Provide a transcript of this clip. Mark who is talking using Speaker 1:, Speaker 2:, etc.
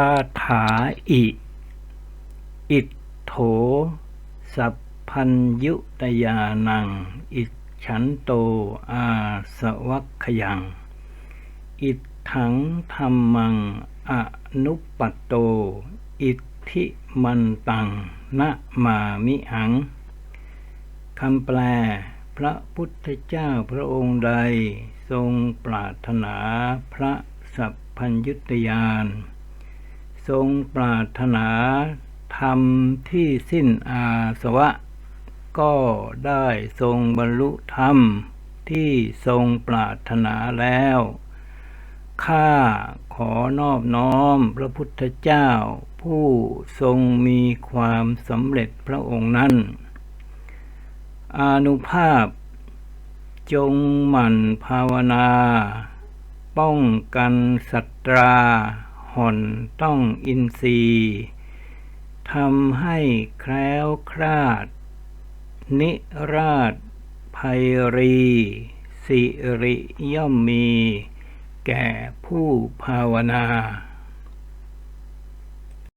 Speaker 1: าถาอิ อิทโถ สัพพัญยุตยานัง อิฉันโตอาสวัคขยัง อิทถังธรรมัง อนุปัตโต อิทธิมันตังนะมามิหัง คำแปล พระพุทธเจ้าพระองค์ใด ทรงปรารถนาพระสัพพัญยุตยาน ทรงปรารถนาธรรมที่สิ้นอาสวะ ก็ได้ทรงบรรลุธรรมที่ทรงปรารถนาแล้ว ข้าขอนอบน้อมพระพุทธเจ้า ผู้ทรงมีความสำเร็จพระองค์นั้น อนุภาพ จงหมั่นภาวนา ป้องกันสัตรา ผ่อนต้องอินทรีย์ทำให้แคล้วคลาด นิราชภัยรี สิริย่อมมี แก่ผู้ภาวนา